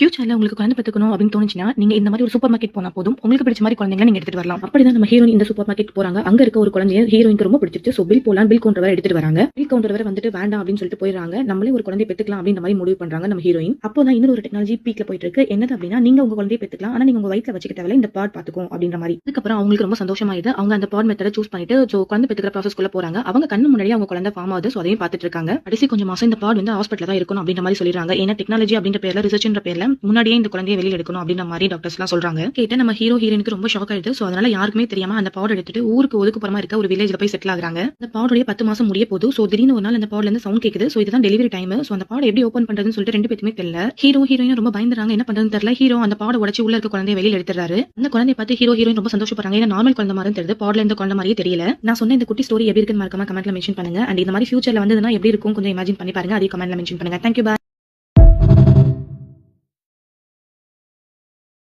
ஃபியூச்சர்ல உங்களுக்கு குழந்தை பெற்றுக்கணும் அப்படின்னு தோணுச்சுன்னா நீங்க இந்த மாதிரி ஒரு சூப்பர் மார்க்கெட் போனா போதும். உங்களுக்கு பிடிச்ச மாதிரி குழந்தைங்க நீங்க எடுத்துட்டு வரலாம். அப்படிதான் நம்ம ஹீரோயின் இந்த சூப்பர் மார்க்கெட் போறாங்க. அங்க இருக்க ஒரு குழந்தைய ஹீரோயினுக்கு ரொம்ப பிடிச்சிருச்சு. சோ பில் போலாம் பில் கவுண்டர் வரை எடுத்துட்டு வராங்க. பில் கவுண்டர் வரை வந்துட்டு வேண்டாம் அப்படின்னு சொல்லிட்டு போயிடுறாங்க. நம்மளே ஒரு குழந்தைய பெற்றுக்கலாம் அப்படின்ற மாதிரி முடிவு பண்றாங்க நம்ம ஹீரோயின் அப்போதான் இன்னொரு ஒரு டெக்னாலஜி பீக்ல போயிட்டு இருக்கு என்னது அப்படின்னா நீங்க உங்க குழந்தைய பெற்றுக்கலாம். ஆனா நீங்க உங்க வயிற்றுல வச்சுக்க இந்த பாட் பாத்துக்கும் அப்படின்ற மாதிரி. அதுக்கப்புறம் அவங்களுக்கு ரொம்ப சந்தோஷமாயிது அவங்க அந்த பாட் மெத்தட சூஸ் பண்ணிட்டு சோ குழந்தை பெற்றுக்கிற ப்ராசஸ்க்குள்ள போறாங்க. அவங்க கண்ணு முன்னாடி அவங்க குழந்தை ஃபார்ம் ஆகுது. சோ அதையும் பார்த்துட்டு இருக்காங்க. கடைசி கொஞ்சம் மாசம் இந்த பாட் வந்து ஹாஸ்பிட்டல் தான் இருக்கணும் அப்படின்ற மாதிரி சொல்லிடுறாங்க. ஏன்னா டெக்னாலஜி அப்படின்ற பேர்ல ரிசர்ச்ன்ற பேர்ல முன்னாடியே இந்த குழந்தைய வெளியில எடுக்கணும் அப்படின்ற மாதிரி டாக்டர்ஸ் எல்லாம் சொல்றாங்க. கேட்டு நம்ம ஹீரோ ஹீரோனுக்கு ரொம்ப ஷாக் ஆயிடுது. சோ அதனால யாருக்குமே தெரியாம அந்த பவுடர் எடுத்துட்டு ஊருக்கு ஒதுக்குப்புறமா இருக்க ஒரு வில்லேஜ்ல போய் செட்டில் ஆகுறாங்க. அந்த பவுடரே பத்து மாசம் முடிய போது சோ திடீர்னு ஒரு நாள் அந்த பவுடர்ல இருந்து சவுண்ட் கேக்குது. சோ இதுதான் டெலிவரி டைம் சோ அந்த பாடம் எப்படி ஓபன் பண்றதுன்னு சொல்லிட்டு ரெண்டு பேருமே தெரியல. ஹீரோ ஹீரோயின் ரொம்ப பயந்துறாங்க. என்ன பண்றதுன்னு தெரியல. ஹீரோ அந்த பாடம் உடச்சு உள்ள இருக்க குழந்தைய வெளியில எடுத்துறாரு அந்த குழந்தைய பார்த்து ஹீரோ ஹீரோயின் ரொம்ப சந்தோஷப்படுறாங்க. ஏன்னா நார்மல் குழந்தை மாதிரி தெரியுது. பாடல இருந்த குழந்தை மாதிரியே தெரியல. நான் சொன்ன இந்த குட்டி ஸ்டோரி எப்படி இருக்குன்னு மறக்காம கமெண்ட்ல மென்ஷன் பண்ணுங்க. அண்ட் இந்த மாதிரி ஃபியூச்சர்ல வந்ததுன்னா எப்படி இருக்கும் கொஞ்சம் இமேஜின் பண்ணி பாருங்க. அதே கமெண்ட்ல மென்ஷன் பண்ணுங்க. தேங்க்யூ